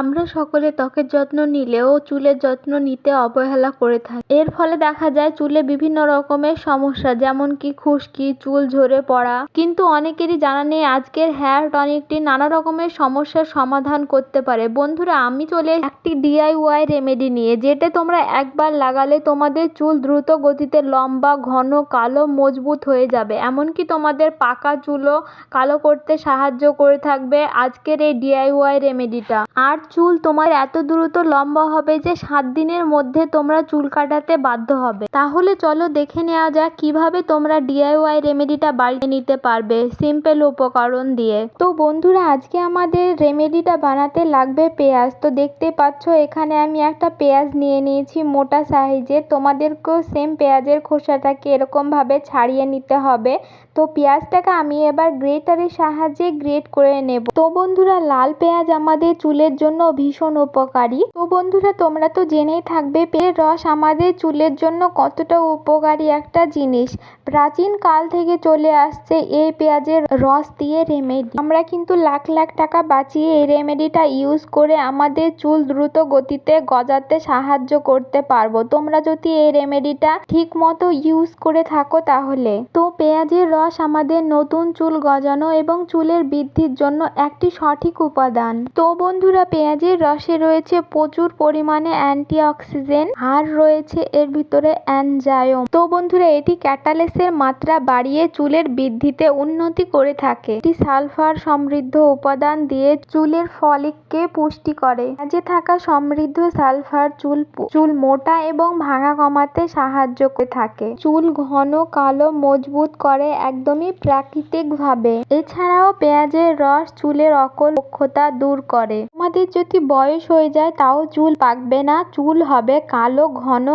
আমরা সকলে ত্বকের যত্ন নিলেও চুলের যত্ন নিতে অবহেলা করে থাকি। এর ফলে দেখা যায় চুলে বিভিন্ন রকমের সমস্যা, যেমন কি খুশকি, চুল ঝরে পড়া। কিন্তু অনেকেরই জানা নেই আজকের হেয়ার টনিকটি নানা রকমের সমস্যার সমাধান করতে পারে। বন্ধুরা, আমি চলে একটি ডিআইওয়াই রেমেডি নিয়ে, যেটা তোমরা একবার লাগালে তোমাদের চুল দ্রুত গতিতে লম্বা, ঘন, কালো, মজবুত হয়ে যাবে। এমনকি তোমাদের পাকা চুলও কালো করতে সাহায্য করে থাকবে আজকের এই ডিআইওয়াই রেমেডিটা আর চুল তোমার এত দ্রুত লম্বা হবে যে সাত দিনের মধ্যে তোমরা চুল কাটাতে বাধ্য হবে। তাহলে চলো দেখে নেওয়া যাক কীভাবে তোমরা ডিআইওয়াই রেমেডিটা বাড়িতে নিতে পারবে সিম্পল উপকরণ দিয়ে। তো বন্ধুরা, আজকে আমাদের রেমেডিটা বানাতে লাগবে পেঁয়াজ। তো দেখতে পাচ্ছ, এখানে আমি একটা পেঁয়াজ নিয়ে নিয়েছি মোটা সাইজের তোমাদেরকেও সেম পেঁয়াজের খোসাটাকে এরকমভাবে ছাড়িয়ে নিতে হবে। তো পেঁয়াজটাকে আমি এবার গ্রেটারের সাহায্যে গ্রেট করে নেব। তো বন্ধুরা, লাল পেঁয়াজ আমাদের চুলের জন্য ভীষণ উপকারী। তো বন্ধুরা, তোমরা তো জেনেই থাকবে পেঁপের রস আমাদের চুলের জন্য কতটা উপকারী একটা জিনিস। প্রাচীন কাল থেকে চলে আসছে এই পেঁয়াজের রস দিয়ে রেমেডি আমরা কিন্তু লাখ লাখ টাকা বাঁচিয়ে এই রেমেডিটা ইউজ করে আমাদের চুল দ্রুত গতিতে গজাতে সাহায্য করতে পারব। তোমরা যদি এই রেমেডিটা ঠিক মতো ইউজ করে থাকো তাহলে। তো পেঁয়াজের রস আমাদের নতুন চুল গজানো এবং চুলের বৃদ্ধির জন্য একটি সঠিক উপাদান। তো বন্ধুরা, পেঁয়াজের রসে রয়েছে প্রচুর পরিমাণে অ্যান্টিঅক্সিডেন্ট আর রয়েছে এর ভিতরে অ্যানজায়ম তো বন্ধুরা, এটি ক্যাটালেসের মাত্রা বাড়িয়ে চুলের বৃদ্ধিতে উন্নতি করে থাকে। এটি সালফার সমৃদ্ধ উপাদান দিয়ে চুলের ফলিককে পুষ্টি করে। পেঁয়াজে থাকা সমৃদ্ধ সালফার চুল চুল মোটা এবং ভাঙা কমাতে সাহায্য করে থাকে। চুল ঘন, কালো, মজবুত করে একদমই প্রাকৃতিক ভাবে এছাড়াও পেঁয়াজের রস চুলের অকল দক্ষতা দূর করে। আমাদের যদি বয়স হয়ে যায় তাও চুল পাকবে না। চুল হবে কালো, ঘন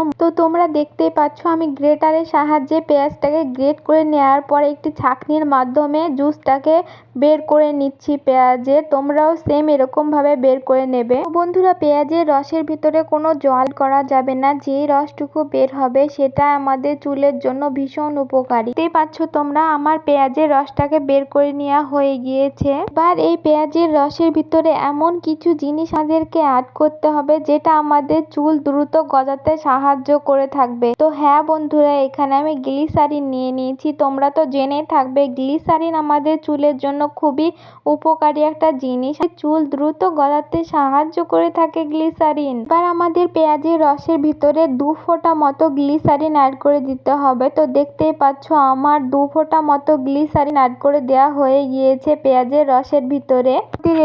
তোমরা দেখতেই পাচ্ছ, আমি গ্রেটারের সাহায্যে পেঁয়াজটাকে গ্রেট করে নেওয়ার পর একটি ছাঁকনির মাধ্যমে জুসটাকে বের করে নিচ্ছি পেঁয়াজের তোমরাও সেম এরকম ভাবে বের করে নেবে। বন্ধুরা, পেঁয়াজের রসের ভিতরে কোনো জল করা যাবে না। যেই রসটুকু বের হবে, সেটা আমাদের চুলের জন্য ভীষণ উপকারী। দেখতেই পাচ্ছ তোমরা, আমার পেঁয়াজের রসটাকে বের করে নেওয়া হয়ে গিয়েছে। এবার এই পেঁয়াজের রসের ভিতরে এমন কিছু জিনিস আমাদেরকে অ্যাড করতে হবে, যেটা আমাদের চুল দ্রুত গজাতে সাহায্য করে থাকবে। তো হ্যাঁ বন্ধুরা, এখানে আমি গ্লিসারিন নিয়ে নিয়েছি। তোমরা তো জেনেই থাকবে, গ্লিসারিন আমাদের চুলের জন্য খুবই উপকারী একটা জিনিস। চুল দ্রুত গজাতে সাহায্য করে থাকে গ্লিসারিন। এবার আমাদের পেঁয়াজের রসের ভিতরে দু ফোঁটা মতো গ্লিসারিন অ্যাড করে দিতে হবে। তো দেখতেই পাচ্ছ, আমার দু ফোঁটা মতো গ্লিসারিন অ্যাড করে দেওয়া হয়ে গিয়েছে পেঁয়াজের রসের ভিতরে।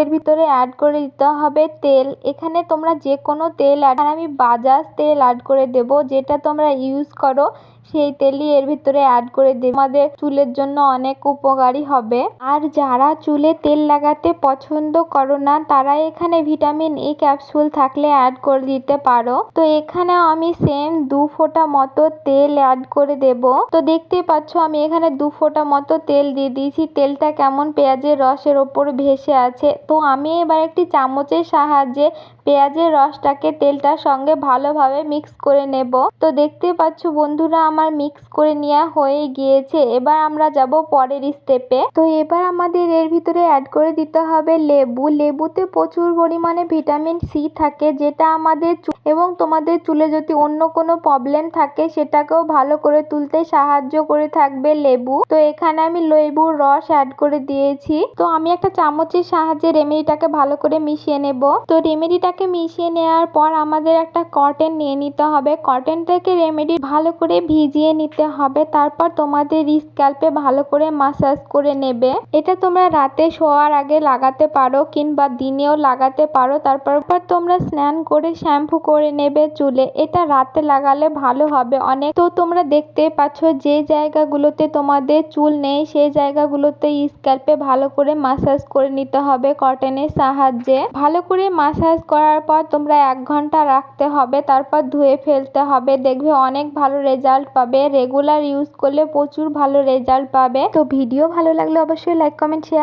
এর ভিতরে অ্যাড করে দিতে হবে তেল। এখানে তোমরা যে কোনো তেল অ্যাড আমি বাজাজ তেল অ্যাড করে দেব। যেটা তোমরা ইউজ করো, সেই তেলই এর ভিতরে অ্যাড করে দেবে। আমাদের চুলের জন্য অনেক উপকারী হবে। আর যারা চুলে তেল লাগাতে পছন্দ করো না, তারা এখানে ভিটামিন ই ক্যাপসুল থাকলে অ্যাড করে দিতে পারো। তো এখানেও আমি সেম দু ফোঁটা মতো তেল অ্যাড করে দেব। তো দেখতেই পাচ্ছ, আমি এখানে দু ফোঁটা মতো তেল দিয়ে দিয়েছি। তেলটা কেমন পেঁয়াজের রসের ওপর ভেসে আছে। তো আমি এবার একটি চামচের সাহায্যে পেঁয়াজের রসটাকে তেলটার সঙ্গে ভালোভাবে মিক্স করে নেব। তো দেখতে পাচ্ছ বন্ধুরা, আমার মিক্স করে নেওয়া হয়ে গিয়েছে। এবার আমরা যাব পরের স্টেপে তো এবার আমাদের এর ভিতরে অ্যাড করে দিতে হবে লেবু। লেবুতে প্রচুর পরিমাণে ভিটামিন সি থাকে, যেটা আমাদের এবং তোমাদের চুলে যদি অন্য কোনো প্রবলেম থাকে, সেটাকেও ভালো করে তুলতে সাহায্য করে থাকবে লেবু। তো এখানে আমি লেবুর রস অ্যাড করে দিয়েছি। তো আমি একটা চামচের সাহায্যে রেমেডিটাকে ভালো করে মিশিয়ে নেব। তো রেমেডিটাকে মিশিয়ে নেওয়ার পর আমাদের একটা কটন নিয়ে নিতে হবে। কটনটাকে রেমেডি ভালো করে ভিজিয়ে নিতে হবে। তারপর তোমাদের স্ক্যাল্পে ভালো করে মাসাজ করে নেবে। এটা তোমরা রাতে শোয়ার আগে লাগাতে পারো কিংবা দিনেও লাগাতে পারো। তারপর পর তোমরা স্নান করে শ্যাম্পু করে নেবে চুলে। এটা রাতে লাগালে ভালো হবে। অনেক তো তোমরা দেখতে পাচ্ছ যে জায়গাগুলোতে তোমাদের চুল নেই, সেই জায়গাগুলোতে স্ক্যাল্পে ভালো করে মাসাজ করে নিতে হবে কটনের সাহায্যে। ভালো করে মাসাজ করার পর তোমরা এক ঘণ্টা রাখতে হবে, তারপর ধুয়ে ফেলতে হবে। দেখবে অনেক ভালো রেজাল্ট পাবে। রেগুলার ইউজ করলে প্রচুর ভালো রেজাল্ট পাবে। তো ভিডিও ভালো লাগলে অবশ্যই লাইক কমেন্ট শেয়ার